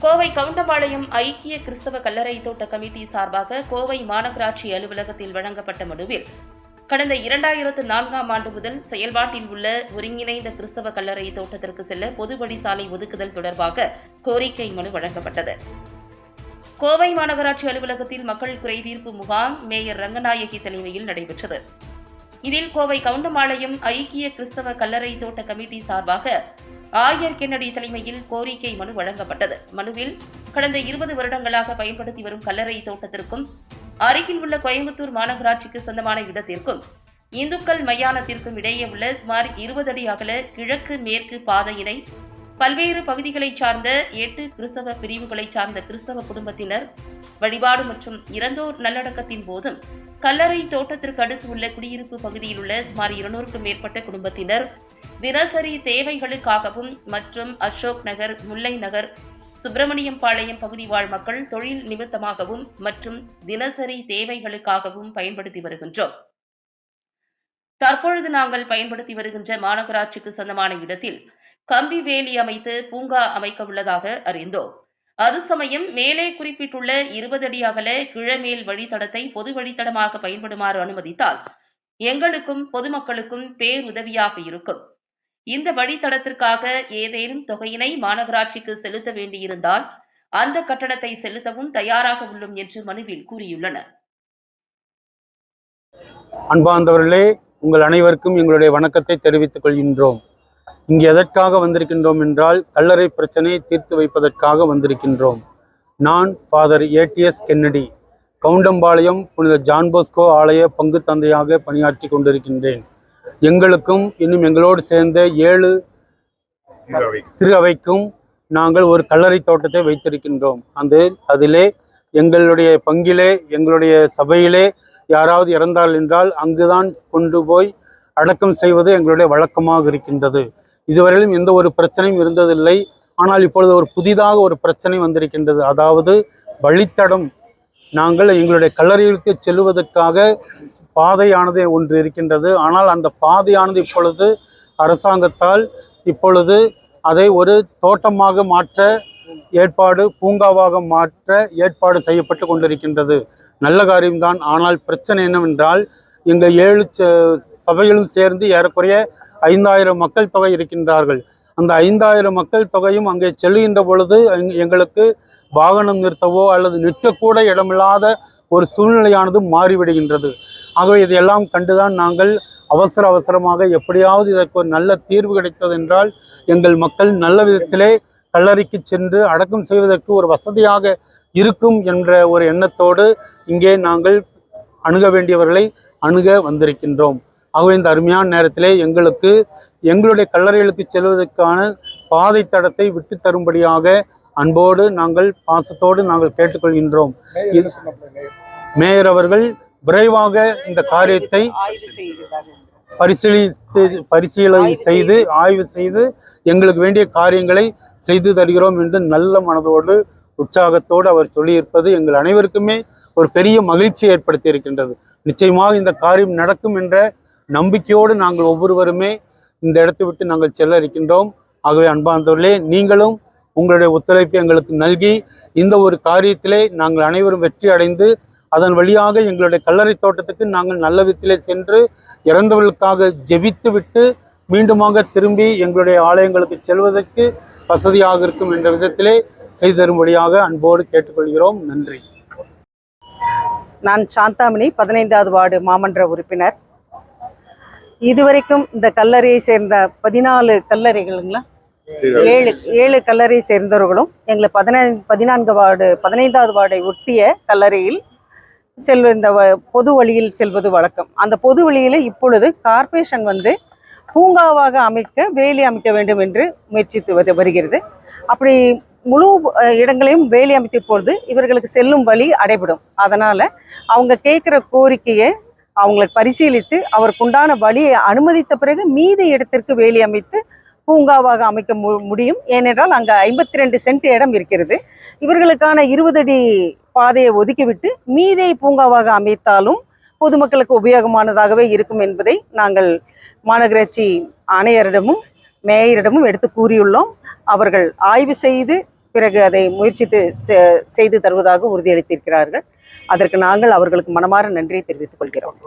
கோவை கவுண்டம்பாளையம் ஐக்கிய கிறிஸ்தவ கல்லறை தோட்ட கமிட்டி சார்பாக கோவை மாநகராட்சி அலுவலகத்தில் வழங்கப்பட்ட மனுவில் கடந்த இரண்டாயிரத்து நான்காம் ஆண்டு முதல் செயல்பாட்டில் உள்ள ஒருங்கிணைந்த கிறிஸ்தவ கல்லறை தோட்டத்திற்கு செல்ல பொது சாலை ஒதுக்குதல் தொடர்பாக கோரிக்கை மனு வழங்கப்பட்டது. கோவை மாநகராட்சி அலுவலகத்தில் மக்கள் குறைதீர்ப்பு முகாம் மேயர் ரங்கநாயகி தலைமையில் நடைபெற்றது. இதில் கோவை கவுண்டமாளையம் ஐக்கிய கிறிஸ்தவ கல்லறை தோட்ட கமிட்டி சார்பாக ஆயர் கென்னடி தலைமையில் கோரிக்கை மனு வழங்கப்பட்டது. மனுவில் கடந்த இருபது வருடங்களாக பயன்படுத்தி வரும் கல்லறை தோட்டத்திற்கும் அருகில் உள்ள கோயம்புத்தூர் மாநகராட்சிக்கு சொந்தமான இடத்திற்கும் இந்துக்கள் மயானத்திற்கும் இடையே உள்ள சுமார் இருபது அடி அகல கிழக்கு மேற்கு பாதையினை பல்வேறு பகுதிகளைச் சார்ந்த எட்டு கிறிஸ்தவ பிரிவுகளைச் சார்ந்த கிறிஸ்தவ குடும்பத்தினர் வழிபாடு மற்றும் இறந்தோர் நல்லடக்கத்தின் போதும் கல்லறை தோட்டத்திற்கு அடுத்து உள்ள குடியிருப்பு பகுதியில் உள்ள சுமார் இருநூறுக்கும் மேற்பட்ட குடும்பத்தினர் தினசரி தேவைகளுக்காகவும் மற்றும் அசோக் நகர் முல்லை நகர் சுப்பிரமணியம் பாளையம் பகுதி வாழ் மக்கள் தொழில் நிமித்தமாகவும் மற்றும் தினசரி தேவைகளுக்காகவும் பயன்படுத்தி வருகின்றோம். தற்பொழுது நாங்கள் பயன்படுத்தி வருகின்ற மாநகராட்சிக்கு சொந்தமான இடத்தில் கம்பி வேலி அமைத்து பூங்கா அமைக்க உள்ளதாக அறிந்தோம். அது சமயம் மேலே குறிப்பிட்டுள்ள இருபது அடி அகல கிழமேல் வழித்தடத்தை பொது வழித்தடமாக பயன்படுமாறு அனுமதித்தால் எங்களுக்கும் பொதுமக்களுக்கும் பேருதவியாக இருக்கும். இந்த வழித்தடத்திற்காக ஏதேனும் தொகையினை மாநகராட்சிக்கு செலுத்த வேண்டியிருந்தால் அந்த கட்டணத்தை செலுத்தவும் தயாராக உள்ளோம் என்று மனுவில் கூறியுள்ளனர். அன்பார்ந்தவர்களே உங்கள் அனைவருக்கும் எங்களுடைய வணக்கத்தை தெரிவித்துக் கொள்கின்றோம். இங்கு எதற்காக வந்திருக்கின்றோம் என்றால் கல்லறை பிரச்சனையை தீர்த்து வைப்பதற்காக வந்திருக்கின்றோம். நான் ஃபாதர் ஏடிஎஸ் கென்னடி கவுண்டம்பாளையம் புனித ஜான் போஸ்கோ ஆலய பங்கு தந்தையாக பணியாற்றி கொண்டிருக்கின்றேன். எங்களுக்கும் இன்னும் எங்களோடு சேர்ந்த ஏழு திரு அவைக்கும் நாங்கள் ஒரு கல்லறை தோட்டத்தை வைத்திருக்கின்றோம். அந்த அதிலே எங்களுடைய பங்கிலே எங்களுடைய சபையிலே யாராவது இறந்தால் என்றால் அங்குதான் கொண்டு போய் அடக்கம் செய்வது எங்களுடைய வழக்கமாக இருக்கின்றது. இதுவரையிலும் எந்த ஒரு பிரச்சனையும் இருந்ததில்லை. ஆனால் இப்பொழுது ஒரு புதிதாக ஒரு பிரச்சனை வந்திருக்கின்றது. அதாவது வழித்தடம் நாங்கள் எங்களுடைய கல்லறைகளுக்கு செல்வதற்காக பாதையானது ஒன்று இருக்கின்றது. ஆனால் அந்த பாதையானது இப்பொழுது அரசாங்கத்தால் இப்பொழுது அதை ஒரு தோட்டமாக மாற்ற ஏற்பாடு பூங்காவாக மாற்ற ஏற்பாடு செய்யப்பட்டு கொண்டிருக்கின்றது. நல்ல காரியம்தான். ஆனால் பிரச்சனை என்னவென்றால் எங்கள் ஏழு ச- சபைகளும் சேர்ந்து ஏறக்குறைய ஐந்தாயிரம் மக்கள் தொகை இருக்கின்றார்கள். அந்த ஐந்தாயிரம் மக்கள் தொகையும் அங்கே செல்லுகின்ற பொழுது எங்களுக்கு வாகனம் நிறுத்தவோ அல்லது நிற்கக்கூட இடமில்லாத ஒரு சூழ்நிலையானது மாறிவிடுகின்றது. ஆகவே இதையெல்லாம் கண்டுதான் நாங்கள் அவசர அவசரமாக எப்படியாவது இதற்கு ஒரு நல்ல தீர்வு கிடைத்தது என்றால் எங்கள் மக்கள் நல்ல விதத்திலே கல்லறைக்கு சென்று அடக்கம் செய்வதற்கு ஒரு வசதியாக இருக்கும் என்ற ஒரு எண்ணத்தோடு இங்கே நாங்கள் அணுக வேண்டியவர்களை அணுக வந்திருக்கின்றோம். ஆகவே இந்த அருமையான நேரத்திலே எங்களுக்கு எங்களுடைய கல்லறைகளுக்கு செல்வதற்கான பாதை தடத்தை விட்டு தரும்படியாக அன்போடு நாங்கள் பாசத்தோடு நாங்கள் கேட்டுக்கொள்கின்றோம். இது- மேயர்? அவர்கள் விரைவாக இந்த காரியத்தை பரிசீலித்து பரிசீலனை செய்து ஆய்வு செய்து எங்களுக்கு வேண்டிய காரியங்களை செய்து தருகிறோம் என்று நல்ல மனதோடு உற்சாகத்தோடு அவர் சொல்லியிருப்பது எங்கள் அனைவருக்குமே ஒரு பெரிய மகிழ்ச்சி ஏற்படுத்தி இருக்கின்றது நிச்சயமாக இந்த காரியம் நடக்கும் என்ற நம்பிக்கையோடு நாங்கள் ஒவ்வொருவருமே இந்த இடத்தை விட்டு நாங்கள் செல்ல இருக்கின்றோம். ஆகவே அன்பார்ந்தவர்களே நீங்களும் உங்களுடைய ஒத்துழைப்பை எங்களுக்கு நல்கி இந்த ஒரு காரியத்திலே நாங்கள் அனைவரும் வெற்றி அடைந்து அதன் வழியாக எங்களுடைய கல்லறை தோட்டத்துக்கு நாங்கள் நல்ல விதத்திலே சென்று இறந்தவர்களுக்காக ஜெபித்து விட்டு மீண்டுமாக திரும்பி எங்களுடைய ஆலயங்களுக்கு செல்வதற்கு வசதியாக இருக்கும் என்ற விதத்திலே செய்து தரும்படியாக அன்போடு கேட்டுக்கொள்கிறோம். நன்றி. நான் சாந்தாமணி பதினைந்தாவது வார்டு மாமன்ற உறுப்பினர். இதுவரைக்கும் இந்த கல்லறையை சேர்ந்த பதினாலு கல்லறைகளுங்களா? ஏழு ஏழு கல்லறை சேர்ந்தவர்களும் எங்களை பதினை பதினான்கு வார்டு பதினைந்தாவது வார்டை ஒட்டிய கல்லறையில் செல்வ இந்த பொது வழியில் செல்வது வழக்கம். அந்த பொது வழியில் இப்பொழுது கார்ப்பரேஷன் வந்து பூங்காவாக அமைக்க வேலி அமைக்க வேண்டும் என்று முயற்சித்து வருகிறது. அப்படி முழு இடங்களையும் வேலி அமைத்த பொழுது இவர்களுக்கு செல்லும் வழி அடைபடும். அதனால அவங்க கேட்குற கோரிக்கையை அவங்களை பரிசீலித்து அவருக்குண்டான வழியை அனுமதித்த பிறகு மீதி இடத்திற்கு வேலி அமைத்து பூங்காவாக அமைக்க மு முடியும். ஏனென்றால் அங்கே ஐம்பத்தி ரெண்டு சென்ட் இடம் இருக்கிறது. இவர்களுக்கான இருபது அடி பாதையை ஒதுக்கிவிட்டு மீதியை பூங்காவாக அமைத்தாலும் பொதுமக்களுக்கு உபயோகமானதாகவே இருக்கும் என்பதை நாங்கள் மாநகராட்சி ஆணையரிடமும் மேயரிடமும் எடுத்து கூறியுள்ளோம். அவர்கள் ஆய்வு செய்து பிறகு அதை முயற்சித்து செ- செய்து தருவதாக உறுதியளித்திருக்கிறார்கள். அதற்கு நாங்கள் அவர்களுக்கு மனமாற நன்றியை தெரிவித்துக் கொள்கிறோம்.